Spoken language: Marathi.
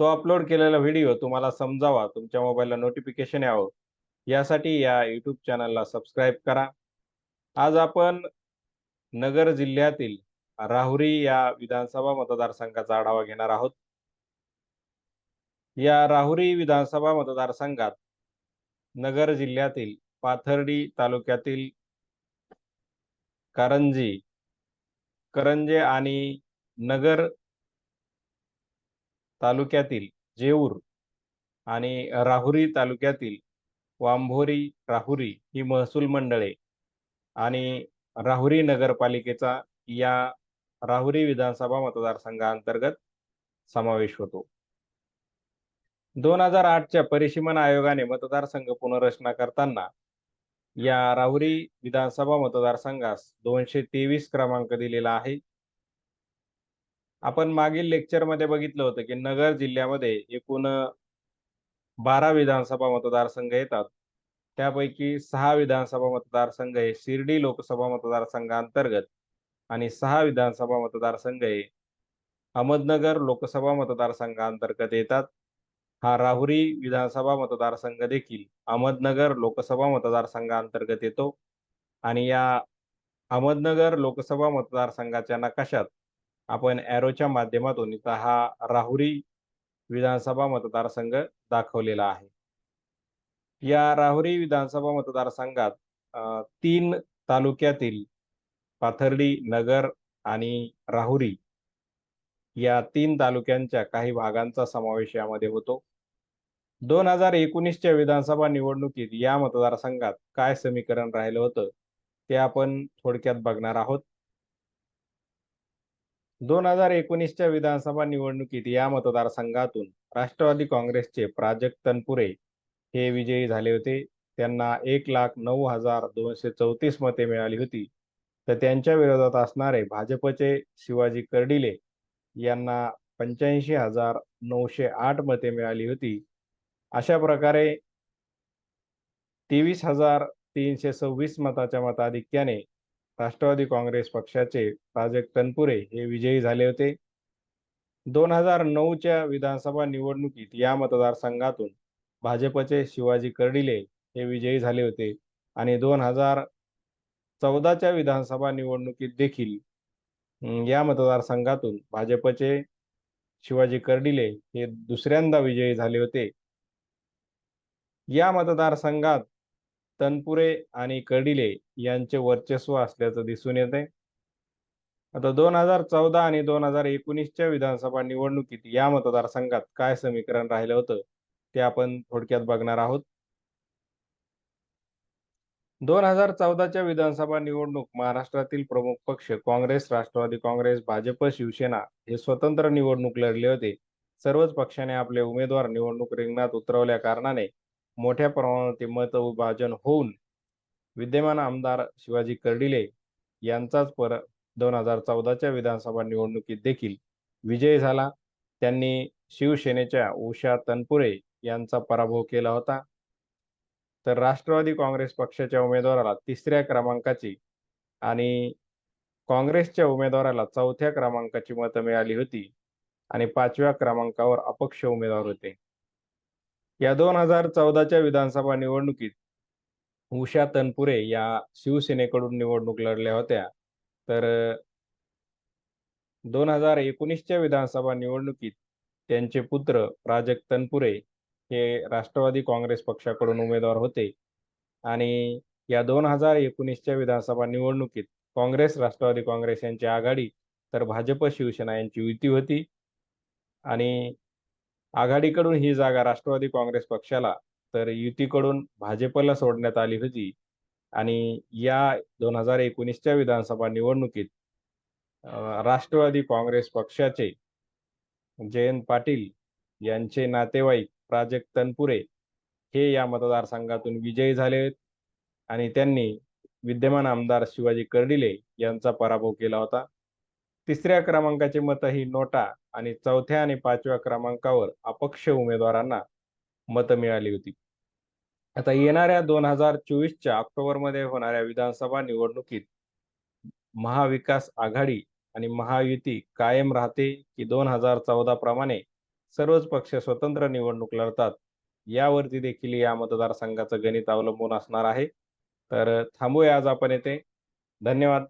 तो अपलोड केलेला व्हिडिओ तुम्हाला समजावा. तुमच्या मोबाईलला नोटिफिकेशन यावं. यासाठी या यूट्यूब चॅनलला सबस्क्राईब करा. आज आपण नगर जिल्ह्यातील राहुरी या विधानसभा मतदारसंघाचा आढावा घेणार आहोत. या राहुरी विधानसभा मतदारसंघात नगर जिल्ह्यातील पाथर्डी तालुक्यातील कारंजी करंजे आणि नगर तालुक्यातील जेऊर आणि राहुरी तालुक्यातील वांभोरी राहुरी ही महसूल मंडळे आणि राहुरी नगरपालिकेचा या राहुरी विधानसभा मतदारसंघाअंतर्गत समावेश होतो. दोन हजार आठच्या परिसीमन आयोगाने मतदारसंघ पुनर्रचना करताना या राहुरी विधानसभा मतदारसंघास दोनशे तेवीस क्रमांक दिलेला आहे. आपण मागील लेक्चरमध्ये बघितलं होतं की नगर जिल्ह्यामध्ये एकूण बारा विधानसभा मतदारसंघ येतात. त्यापैकी सहा विधानसभा मतदारसंघ हे शिर्डी लोकसभा मतदारसंघांतर्गत आणि सहा विधानसभा मतदारसंघ हे अहमदनगर लोकसभा मतदारसंघांतर्गत येतात. हा राहुरी विधानसभा मतदारसंघ देखील अहमदनगर लोकसभा मतदारसंघांतर्गत येतो. आणि या अहमदनगर लोकसभा मतदारसंघाच्या नकाशात आपण ॲरोच्या माध्यमातून इथं हा राहुरी विधानसभा मतदारसंघ दाखवलेला आहे. या राहुरी विधानसभा मतदारसंघात तीन तालुक्यातील पाथर्डी नगर आणि राहुरी या तीन तालुक्यांच्या काही भागांचा समावेश यामध्ये होतो. दोन हजार एकोणीसच्या विधानसभा निवडणुकीत या मतदारसंघात काय समीकरण राहिलं होतं ते आपण थोडक्यात बघणार आहोत. दोन हजार एकोणीसच्या विधानसभा निवडणुकीत या मतदारसंघातून राष्ट्रवादी काँग्रेसचे प्राजक्त तनपुरे हे विजयी झाले होते. त्यांना एक लाख नऊ हजार दोनशे चौतीस मते मिळाली होती. तर त्यांच्या विरोधात असणारे भाजपचे शिवाजी कर्डिले यांना पंच्याऐंशी हजार नऊशे आठ मते मिळाली होती. अशा प्रकारे तेवीस हजार तीनशे सव्वीस मताच्या मताधिक्याने राष्ट्रवादी काँग्रेस पक्षाचे प्राजक्त तनपुरे हे विजयी झाले होते. दोन हजार नऊच्या विधानसभा निवडणुकीत या मतदारसंघातून भाजपचे शिवाजी कर्डिले हे विजयी झाले होते आणि दोन हजार चौदाच्या विधानसभा निवडणुकीत देखील या मतदारसंघातून भाजपचे शिवाजी कर्डिले हे दुसऱ्यांदा विजयी झाले होते. या मतदारसंघात तनपुरे आणि कर्डिले यांचे वर्चस्व असल्याचं दिसून येते आता दोन हजार चौदा आणि दोन हजार एकोणीसच्या विधानसभा निवडणुकीत या मतदारसंघात काय समीकरण राहिलं होतं ते आपण थोडक्यात बघणार आहोत. दोन हजार चौदाच्या विधानसभा निवडणूक महाराष्ट्रातील प्रमुख पक्ष काँग्रेस राष्ट्रवादी काँग्रेस भाजप शिवसेना हे स्वतंत्र निवडणूक लढले होते. सर्वच पक्षाने आपले उमेदवार निवडणूक रिंगणात उतरवल्या कारणाने मोठ्या प्रमाणात मत विभाजन होऊन विद्यमान आमदार शिवाजी कर्डिले यांचाच पर दोन हजार चौदाच्या विधानसभा निवडणुकीत देखील विजय झाला. त्यांनी शिवसेनेच्या उषा तनपुरे यांचा पराभव केला होता. तर राष्ट्रवादी काँग्रेस पक्षाच्या उमेदवाराला तिसऱ्या क्रमांकाची आणि काँग्रेसच्या उमेदवाराला चौथ्या क्रमांकाची मतं मिळाली होती आणि पाचव्या क्रमांकावर अपक्ष उमेदवार होते. या दोन हजार चौदाच्या विधानसभा निवडणुकीत उषा तनपुरे या शिवसेनेकडून निवडणूक लढल्या होत्या. तर दोन हजार एकोणीसच्या विधानसभा निवडणुकीत त्यांचे पुत्र प्राजक्त तनपुरे हे राष्ट्रवादी काँग्रेस पक्षाकडून उमेदवार होते. आणि या दोन हजार एकोणीसच्या विधानसभा निवडणुकीत काँग्रेस राष्ट्रवादी काँग्रेस यांची आघाडी तर भाजप शिवसेना यांची युती होती. आणि आघाडीकडून ही जागा राष्ट्रवादी काँग्रेस पक्षाला तर युतीकडून भाजपला सोडण्यात आली होती. आणि या दोन हजार एकोणीसच्या विधानसभा निवडणुकीत राष्ट्रवादी काँग्रेस पक्षाचे जयंत पाटील यांचे नातेवाईक प्राजक्त तनपुरे हे या मतदारसंघातून विजयी झाले आहेत. आणि त्यांनी विद्यमान आमदार शिवाजी कर्डिले यांचा पराभव केला होता. तिसऱ्या क्रमांकाची मत ही नोटा आणि चौथ्या आणि पाचव्या क्रमांकावर अपक्ष उमेदवारांना मतं मिळाली होती. आता येणाऱ्या दोन हजार चोवीसच्या ऑक्टोबरमध्ये होणाऱ्या विधानसभा निवडणुकीत महाविकास आघाडी आणि महायुती कायम राहते की दोन हजार चौदा प्रमाणे सर्वच पक्ष स्वतंत्र निवडणूक लढतात यावरती देखील या मतदारसंघाचं गणित अवलंबून असणार आहे. तर थांबूया आज आपण येथे. धन्यवाद.